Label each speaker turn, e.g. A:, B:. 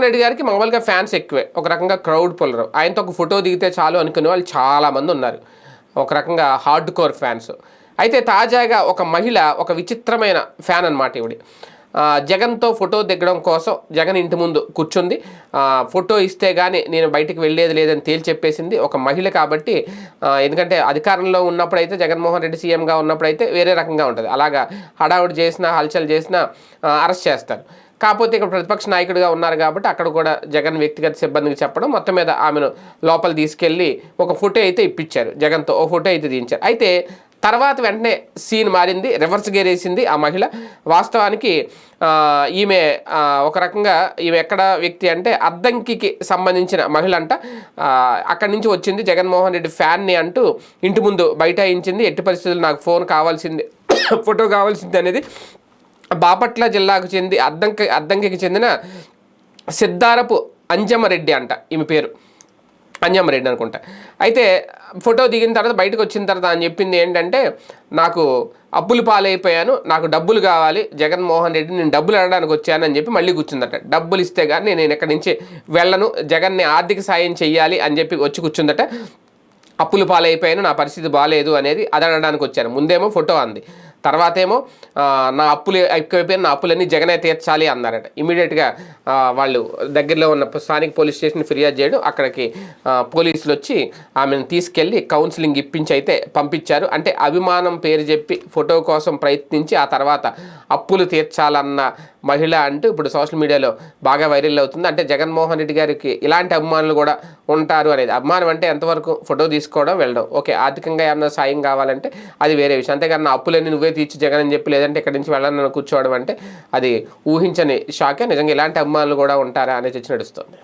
A: జగన్మోహన్ రెడ్డి గారికి మామూలుగా ఫ్యాన్స్ ఎక్కువే. ఒక రకంగా క్రౌడ్ పుల్లరు. ఆయనతో ఒక ఫోటో దిగితే చాలు అనుకునే వాళ్ళు చాలామంది ఉన్నారు. ఒక రకంగా హార్డ్ కోర్ ఫ్యాన్స్. అయితే తాజాగా ఒక మహిళ ఒక విచిత్రమైన ఫ్యాన్ అనమాట ఇవిడి జగన్తో ఫోటో దిగడం కోసం జగన్ ఇంటి ముందు కూర్చుంది. ఫోటో ఇస్తే కానీ నేను బయటికి వెళ్ళేది లేదని తేల్చి చెప్పేసింది ఒక మహిళ కాబట్టి ఎందుకంటే అధికారంలో ఉన్నప్పుడైతే జగన్మోహన్ రెడ్డి సీఎంగా ఉన్నప్పుడైతే వేరే రకంగా ఉంటుంది. అలాగా హడావుడి చేసినా హల్చల్ చేసినా అరెస్ట్ చేస్తారు. కాకపోతే ఇక్కడ ప్రతిపక్ష నాయకుడిగా ఉన్నారు కాబట్టి అక్కడ కూడా జగన్ వ్యక్తిగత సిబ్బందికి చెప్పడం మొత్తం మీద ఆమెను లోపల తీసుకెళ్ళి ఒక ఫోటో అయితే ఇప్పించారు. జగన్తో ఓ ఫోటో అయితే తీయించారు. అయితే తర్వాత వెంటనే సీన్ మారింది రివర్స్ గేర్ వేసింది ఆ మహిళ. వాస్తవానికి ఈమె ఒక రకంగా ఈమె ఎక్కడ వ్యక్తి అంటే అద్దంకికి సంబంధించిన మహిళ అంట అక్కడి నుంచి వచ్చింది జగన్మోహన్ రెడ్డి ఫ్యాన్ని అంటూ ఇంటి ముందు బైఠాయించింది. ఎట్టి పరిస్థితుల్లో నాకు ఫోన్ కావాల్సింది ఫోటో కావాల్సింది అనేది బాపట్ల జిల్లాకు చెంది అద్దంకి అద్దంకికి చెందిన సిద్ధారపు అంజమరెడ్డి అంట ఈమె పేరు. అంజమరెడ్డి అనుకుంటా. అయితే ఫోటో దిగిన తర్వాత బయటకు వచ్చిన తర్వాత అని చెప్పింది ఏంటంటే నాకు అప్పులు పాలైపోయాను నాకు డబ్బులు కావాలి జగన్మోహన్ రెడ్డి నేను డబ్బులు అడడానికి వచ్చాను అని చెప్పి మళ్ళీ కూర్చుందట. డబ్బులు ఇస్తే కానీ నేను ఇక్కడి నుంచి వెళ్ళను జగన్ని ఆర్థిక సాయం చేయాలి అని చెప్పి వచ్చి కూర్చుందట. అప్పులు పాలైపోయాను నా పరిస్థితి బాగాలేదు అనేది అది అనడానికి వచ్చాను ముందేమో ఫోటో అంది. తర్వాత ఏమో నా అప్పులు ఎక్కువైపోయిన నా అప్పులన్నీ జగనే తీర్చాలి అన్నారట. ఇమీడియట్గా వాళ్ళు దగ్గరలో ఉన్న స్థానిక పోలీస్ స్టేషన్ ఫిర్యాదు చేయడం అక్కడికి పోలీసులు వచ్చి ఆమెను తీసుకెళ్ళి కౌన్సిలింగ్ ఇప్పించి అయితే పంపించారు. అంటే అభిమానం పేరు చెప్పి ఫోటో కోసం ప్రయత్నించి ఆ తర్వాత అప్పులు తీర్చాలన్న మహిళ అంటూ ఇప్పుడు సోషల్ మీడియాలో బాగా వైరల్ అవుతుంది. అంటే జగన్మోహన్ రెడ్డి గారికి ఇలాంటి అభిమానులు కూడా ఉంటారు అనేది. అభిమానం అంటే ఎంతవరకు ఫోటో తీసుకోవడం వెళ్ళడం. ఓకే ఆర్థికంగా ఏమన్నా సాయం కావాలంటే అది వేరే విషయం. అంతేగాని నా అప్పులన్నీ నువ్వే తీర్చి జగన్ అని చెప్పి లేదంటే ఇక్కడి నుంచి వెళ్ళాలని కూర్చోవడం అంటే అది ఊహించని షాకే. నిజంగా ఇలాంటి అభిమానులు కూడా ఉంటారా అనే చర్చ నడుస్తుంది.